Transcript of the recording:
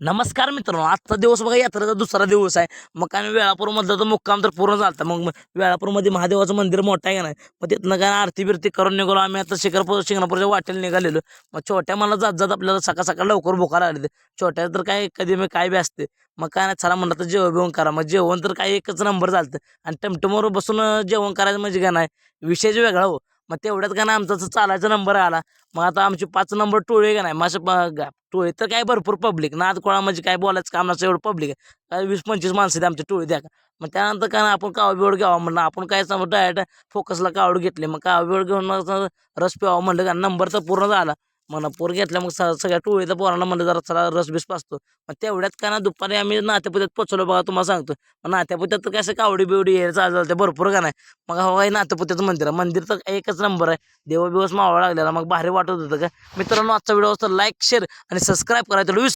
नमस्कार मित्रांनो आजचा दिवस बघा यात्रेचा दुसरा दिवस आहे. मग आम्ही वेळापूरमधलं तर मुक्काम तर पूर्ण झाला मग मग वेळापूरमध्ये महादेवाचं मंदिर मोठं आहे का नाही? मग तिथनं काय आरती बिरती करून निघालो. आम्ही आता शिखरपूर शिंगणापूरच्या वाटेला निघालेलो. मग छोट्या मला जात जात आपल्याला सकाळ सकाळ लवकर भुका आले छोट्या तर काय कधी मी काय बी असते. मग काय नाही चला म्हणलं तर जेवण बिवण करा. मग जेवण तर काय एकच नंबर झालं आणि टमटमवर बसून जेवण करायचं म्हणजे काय नाही विषयच वेगळा हो. मग तेवढ्यात का ना आमचा जो चालायचा नंबर आला. मग आता आमची पाच नंबर टोळी का नाही? माझ्या टोळी तर काय भरपूर पब्लिक नादकोळा म्हणजे काय बोलायचं काम नसतं एवढं पब्लिक आहे. काय वीस पंचवीस माणसं आहेत आमच्या टोळी द्या का? मग त्यानंतर काय ना आपण कावड बिवड घ्यावा म्हणलं. आपण काय सांगू डायरेक्ट फोकसला कावड घेतले. मग कावड बिवड घेऊन मग रस प्यावा म्हणलं का? नंबर तर पूर्ण झाला. मग पोर घेतल्या मग स- सगळ्या टोळीचा पोरांना म्हणलं जरा चला रस बिस पाचतो. मग तेवढ्यात का ना दुपारी आम्ही नात्यापुत्यात पोचलो बघा तुम्हाला सांगतो. मग नात्यापुत्यात तर कसं कावडी बिवडी हे चालतं ते भरपूर का नाही? मग हो काही नात्यापुत्याचं मंदिर आहे. मंदिर तर एकच नंबर आहे. देवबिवस मावा लागलेला मग भारी वाटत होतं का? मित्रांनो आजचा व्हिडिओ असतो लाईक शेअर आणि सबस्क्राईब करायचं विसरू